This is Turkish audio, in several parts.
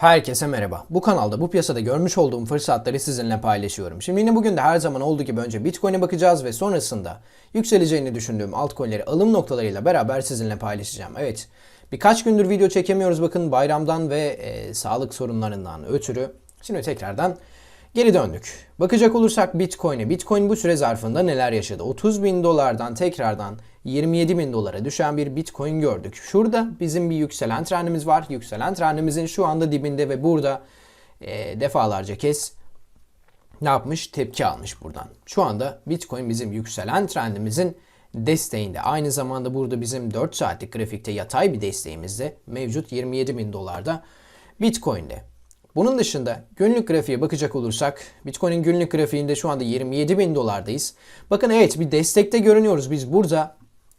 Herkese merhaba. Bu kanalda bu piyasada görmüş olduğum fırsatları sizinle paylaşıyorum. Şimdi yine bugün de her zaman olduğu gibi önce Bitcoin'e bakacağız ve sonrasında yükseleceğini düşündüğüm altcoin'leri alım noktalarıyla beraber sizinle paylaşacağım. Evet birkaç gündür video çekemiyoruz bakın bayramdan ve e, sağlık sorunlarından ötürü. Şimdi tekrardan geri döndük. Bakacak olursak Bitcoin'e. Bitcoin bu süre zarfında neler yaşadı? 30 bin dolardan tekrardan 27 bin dolara düşen bir Bitcoin gördük. Şurada bizim bir yükselen trendimiz var. Yükselen trendimizin şu anda dibinde ve burada e, defalarca kez ne yapmış? Tepki almış buradan. Şu anda Bitcoin bizim yükselen trendimizin desteğinde. Aynı zamanda burada bizim 4 saatlik grafikte yatay bir desteğimiz de mevcut 27 bin dolarda Bitcoin'de. Bunun dışında günlük grafiğe bakacak olursak Bitcoin'in günlük grafiğinde şu anda 27 bin dolardayız. Bakın evet bir destekte görünüyoruz. Biz burada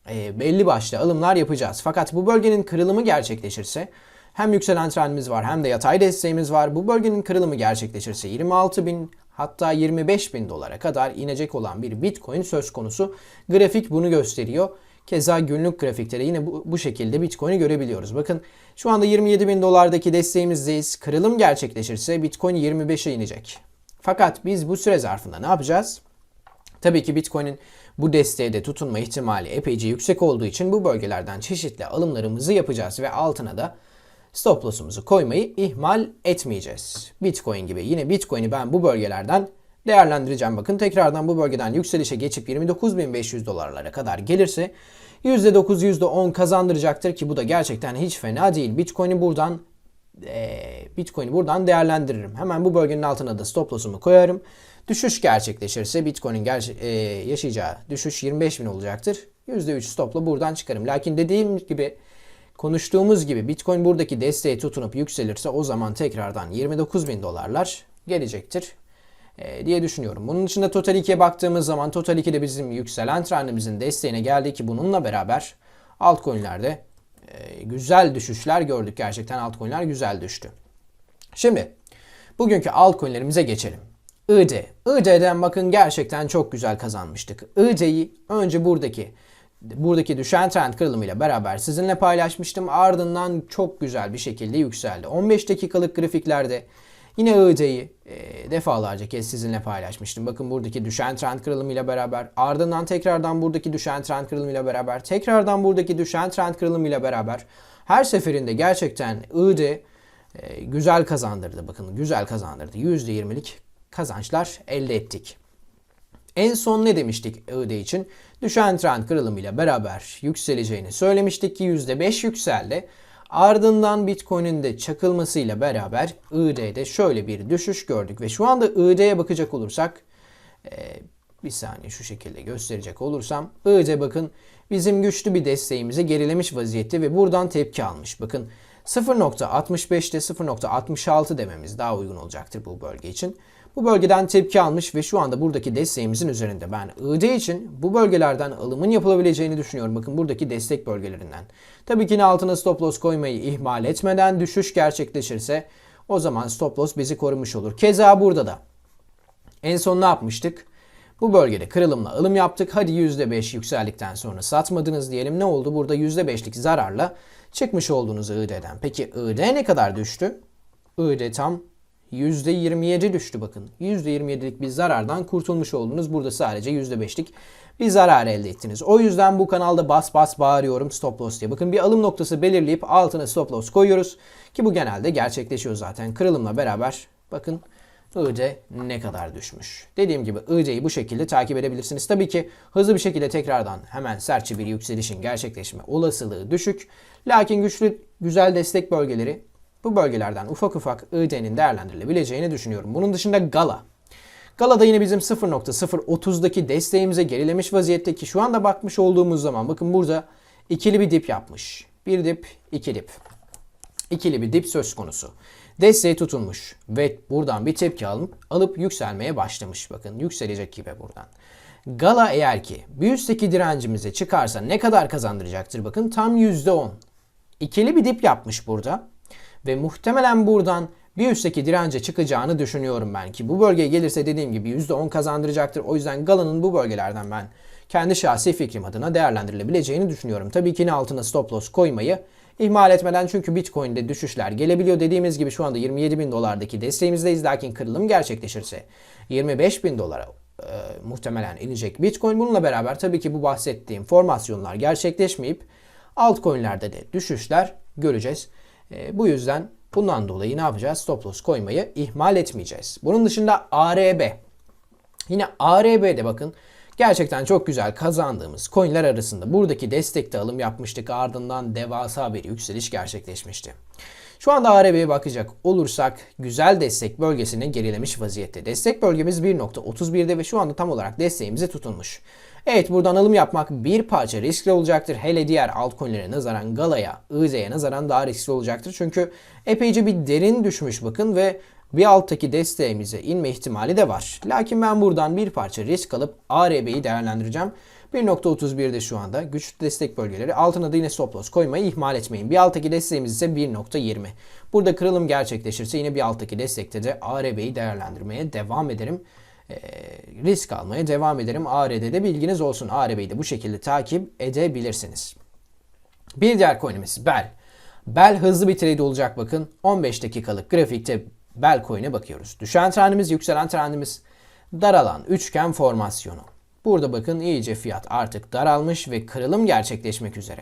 e, belli başlı alımlar yapacağız. Fakat bu bölgenin kırılımı gerçekleşirse hem yükselen trendimiz var hem de yatay desteğimiz var. Bu bölgenin kırılımı gerçekleşirse 26 bin hatta 25 bin dolara kadar inecek olan bir Bitcoin söz konusu. Grafik bunu gösteriyor. Keza günlük grafikte de yine bu, bu şekilde Bitcoin'i görebiliyoruz. Bakın şu anda 27 bin dolardaki desteğimizdeyiz. Kırılım gerçekleşirse Bitcoin 25'e inecek. Fakat biz bu süre zarfında ne yapacağız? Tabii ki Bitcoin'in bu desteğe de tutunma ihtimali epeyce yüksek olduğu için bu bölgelerden çeşitli alımlarımızı yapacağız ve altına da stop loss'umuzu koymayı ihmal etmeyeceğiz. Bitcoin gibi yine Bitcoin'i ben bu bölgelerden değerlendireceğim. Bakın tekrardan bu bölgeden yükselişe geçip 29.500 dolarlara kadar gelirse %9 %10 kazandıracaktır ki bu da gerçekten hiç fena değil. Bitcoin'i buradan e, Bitcoin'i buradan değerlendiririm. Hemen bu bölgenin altına da stop loss'umu koyarım. Düşüş gerçekleşirse Bitcoin'in gerçe- e, yaşayacağı düşüş 25 bin olacaktır. %3 stopla buradan çıkarım. Lakin dediğim gibi konuştuğumuz gibi Bitcoin buradaki desteğe tutunup yükselirse o zaman tekrardan 29 bin dolarlar gelecektir diye düşünüyorum. Bunun dışında Total 2'ye baktığımız zaman Total 2'de bizim yükselen trendimizin desteğine geldi ki bununla beraber altcoin'lerde e, güzel düşüşler gördük. Gerçekten altcoin'ler güzel düştü. Şimdi bugünkü altcoin'lerimize geçelim. ID. ID'den bakın gerçekten çok güzel kazanmıştık. ID'yi önce buradaki buradaki düşen trend kırılımıyla beraber sizinle paylaşmıştım. Ardından çok güzel bir şekilde yükseldi. 15 dakikalık grafiklerde yine ID'yi e, defalarca kez sizinle paylaşmıştım. Bakın buradaki düşen trend kırılımıyla beraber ardından tekrardan buradaki düşen trend kırılımıyla beraber tekrardan buradaki düşen trend kırılımıyla beraber her seferinde gerçekten ID e, güzel kazandırdı. Bakın güzel kazandırdı. %20'lik kazançlar elde ettik. En son ne demiştik ID için? Düşen trend kırılımıyla beraber yükseleceğini söylemiştik ki %5 yükseldi. Ardından Bitcoin'in de çakılmasıyla beraber ID'de şöyle bir düşüş gördük ve şu anda ID'ye bakacak olursak e, bir saniye şu şekilde gösterecek olursam ID bakın bizim güçlü bir desteğimize gerilemiş vaziyette ve buradan tepki almış. Bakın 0.65'te 0.66 dememiz daha uygun olacaktır bu bölge için. Bu bölgeden tepki almış ve şu anda buradaki desteğimizin üzerinde. Ben ID için bu bölgelerden alımın yapılabileceğini düşünüyorum. Bakın buradaki destek bölgelerinden. Tabii ki yine altına stop loss koymayı ihmal etmeden düşüş gerçekleşirse o zaman stop loss bizi korumuş olur. Keza burada da en son ne yapmıştık? Bu bölgede kırılımla alım yaptık. Hadi %5 yükseldikten sonra satmadınız diyelim. Ne oldu? Burada %5'lik zararla çıkmış oldunuz ID'den. Peki ID ne kadar düştü? ID tam %27 düştü bakın. %27'lik bir zarardan kurtulmuş oldunuz. Burada sadece %5'lik bir zarar elde ettiniz. O yüzden bu kanalda bas bas bağırıyorum stop loss diye. Bakın bir alım noktası belirleyip altına stop loss koyuyoruz. Ki bu genelde gerçekleşiyor zaten. Kırılımla beraber bakın ID ne kadar düşmüş. Dediğim gibi ID'yi bu şekilde takip edebilirsiniz. Tabii ki hızlı bir şekilde tekrardan hemen sertçe bir yükselişin gerçekleşme olasılığı düşük. Lakin güçlü güzel destek bölgeleri bu bölgelerden ufak ufak ID'nin değerlendirilebileceğini düşünüyorum. Bunun dışında Gala. Gala'da yine bizim 0.030'daki desteğimize gerilemiş vaziyette ki şu anda bakmış olduğumuz zaman bakın burada ikili bir dip yapmış. Bir dip, iki dip. İkili bir dip söz konusu. Desteği tutulmuş ve buradan bir tepki alıp, alıp yükselmeye başlamış. Bakın yükselecek gibi buradan. Gala eğer ki bir üstteki direncimize çıkarsa ne kadar kazandıracaktır? Bakın tam %10. İkili bir dip yapmış burada. Ve muhtemelen buradan bir üstteki dirence çıkacağını düşünüyorum ben ki bu bölgeye gelirse dediğim gibi %10 kazandıracaktır. O yüzden Gala'nın bu bölgelerden ben kendi şahsi fikrim adına değerlendirilebileceğini düşünüyorum. Tabii ki altına stop loss koymayı İhmal etmeden çünkü Bitcoin'de düşüşler gelebiliyor. Dediğimiz gibi şu anda 27 bin dolardaki desteğimizdeyiz. Lakin kırılım gerçekleşirse 25 bin dolara e, muhtemelen inecek Bitcoin. Bununla beraber tabii ki bu bahsettiğim formasyonlar gerçekleşmeyip altcoin'lerde de düşüşler göreceğiz. E, bu yüzden bundan dolayı ne yapacağız? Stop loss koymayı ihmal etmeyeceğiz. Bunun dışında ARB. Yine ARB'de bakın gerçekten çok güzel kazandığımız coinler arasında buradaki destekte alım yapmıştık. Ardından devasa bir yükseliş gerçekleşmişti. Şu anda ARB'ye bakacak olursak güzel destek bölgesine gerilemiş vaziyette. Destek bölgemiz 1.31'de ve şu anda tam olarak desteğimize tutunmuş. Evet buradan alım yapmak bir parça riskli olacaktır. Hele diğer altcoin'lere nazaran Gala'ya, IZ'ye nazaran daha riskli olacaktır. Çünkü epeyce bir derin düşmüş bakın ve bir alttaki desteğimize inme ihtimali de var. Lakin ben buradan bir parça risk alıp ARB'yi değerlendireceğim. 1.31'de şu anda güçlü destek bölgeleri. Altına da yine stop loss koymayı ihmal etmeyin. Bir alttaki desteğimiz ise 1.20. Burada kırılım gerçekleşirse yine bir alttaki destekte de ARB'yi değerlendirmeye devam ederim. E, risk almaya devam ederim. AR'de de bilginiz olsun. ARB'yi de bu şekilde takip edebilirsiniz. Bir diğer coin'imiz Bell. Bell hızlı bir trade olacak bakın. 15 dakikalık grafikte Bell coin'e bakıyoruz. Düşen trendimiz, yükselen trendimiz daralan üçgen formasyonu. Burada bakın iyice fiyat artık daralmış ve kırılım gerçekleşmek üzere.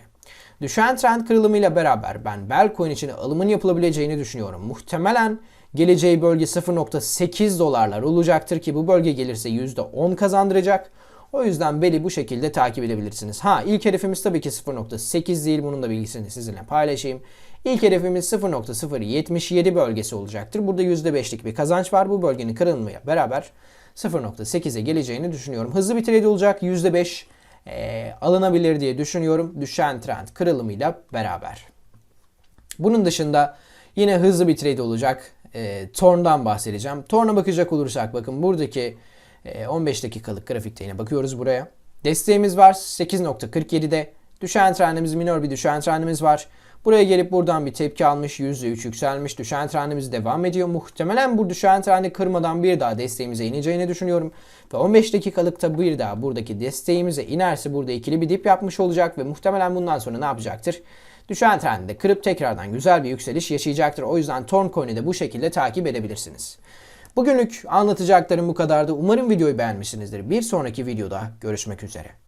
Düşen trend kırılımıyla beraber ben Bell coin için alımın yapılabileceğini düşünüyorum. Muhtemelen geleceği bölge 0.8 dolarlar olacaktır ki bu bölge gelirse %10 kazandıracak. O yüzden Bell'i bu şekilde takip edebilirsiniz. Ha ilk hedefimiz tabii ki 0.8 değil. Bunun da bilgisini sizinle paylaşayım. İlk hedefimiz 0.077 bölgesi olacaktır. Burada %5'lik bir kazanç var. Bu bölgenin kırılmaya beraber 0.8'e geleceğini düşünüyorum. Hızlı bir trade olacak. %5 e, alınabilir diye düşünüyorum. Düşen trend kırılımıyla beraber. Bunun dışında yine hızlı bir trade olacak. E, Torn'dan bahsedeceğim. Torn'a bakacak olursak bakın buradaki e, 15 dakikalık grafikte yine bakıyoruz buraya. Desteğimiz var 8.47'de. Düşen trendimiz minor bir düşen trendimiz var. Buraya gelip buradan bir tepki almış. %3 yükselmiş. Düşen trendimiz devam ediyor. Muhtemelen bu düşen trendi kırmadan bir daha desteğimize ineceğini düşünüyorum. Ve 15 dakikalıkta bir daha buradaki desteğimize inerse burada ikili bir dip yapmış olacak. Ve muhtemelen bundan sonra ne yapacaktır? Düşen trendi de kırıp tekrardan güzel bir yükseliş yaşayacaktır. O yüzden Torn Coin'i de bu şekilde takip edebilirsiniz. Bugünlük anlatacaklarım bu kadardı. Umarım videoyu beğenmişsinizdir. Bir sonraki videoda görüşmek üzere.